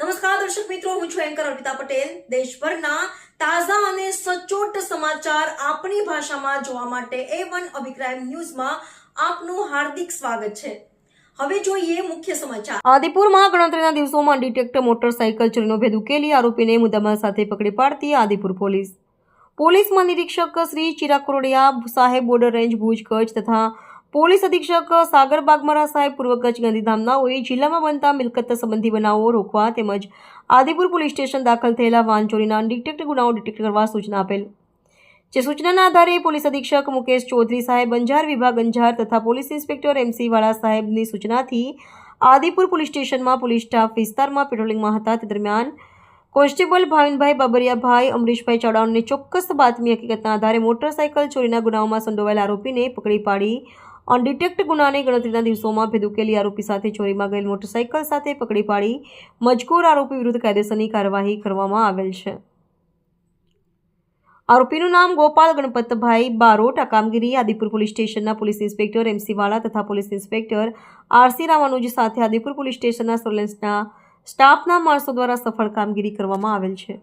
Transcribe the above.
નમસ્કાર, દર્શક મિત્રો, હું છું એન્કર અર્પિતા પટેલ. દેશભરના તાજા અને સચોટ સમાચાર આપણી ભાષામાં જોવા માટે એ વન અભિપ્રાય ન્યૂઝમાં આપનું હાર્દિક સ્વાગત છે. હવે જોઈએ મુખ્ય સમાચાર. આદિપુરમાં ગણતરીના દિવસોમાં ડિટેક્ટર મોટરસાઇકલ ચોરીનો ભેદ ઉકેલી આરોપીને મુદ્દામાં સાથે પકડી પાડતી આદિપુર પોલીસ. પોલીસ મહાનિરીક્ષક શ્રી ચિરાગ સાહેબ બોર્ડર રેન્જ ભુજ કચ્છ તથા પોલીસ અધિક્ષક સાગર બાગમારા સાહેબ પૂર્વ કચ્છ ગાંધીધામનાઓએ જિલ્લામાં બનતા મિલકત સંબંધી બનાવો રોકવા તેમજ આદિપુર પોલીસ સ્ટેશન દાખલ થયેલા વાહન ચોરીના ડિટેક્ટ ગુનાઓ ડિટેક્ટ કરવા સૂચના આપેલ. જે સૂચનાના આધારે પોલીસ અધિક્ષક મુકેશ ચૌધરી સાહેબ, અંજાર વિભાગ અંજાર તથા પોલીસ ઇન્સ્પેક્ટર એમસી વાળા સાહેબની સૂચનાથી આદિપુર પોલીસ સ્ટેશનમાં પોલીસ સ્ટાફ વિસ્તારમાં પેટ્રોલિંગમાં હતા. તે દરમિયાન કોન્સ્ટેબલ ભાવિનભાઈ બાબરિયાભાઈ, અમરીશભાઈ ચાવડાને ચોક્કસ બાતમી હકીકતના આધારે મોટરસાયકલ ચોરીના ગુનાઓમાં સંડોવાયેલા આરોપીને પકડી પાડી અનડિટેક્ટ ગુનાને ગણતરીના દિવસોમાં ભેદ ઉકેલી આરોપી સાથે ચોરીમાં ગયેલ મોટરસાઇકલ સાથે પકડી પાડી મજકૂર આરોપી વિરુદ્ધ કાયદેસરની કાર્યવાહી કરવામાં આવેલ છે. આરોપીનું નામ ગોપાલ ગણપતભાઈ બારોટ. આ કામગીરી આદિપુર પોલીસ સ્ટેશનના પોલીસ ઇન્સ્પેક્ટર એમસી વાળા તથા પોલીસ ઇન્સ્પેક્ટર આરસી રામાનુજ સાથે આદિપુર પોલીસ સ્ટેશનના સર્વેલન્સના સ્ટાફના માણસો દ્વારા સફળ કામગીરી કરવામાં આવેલ છે.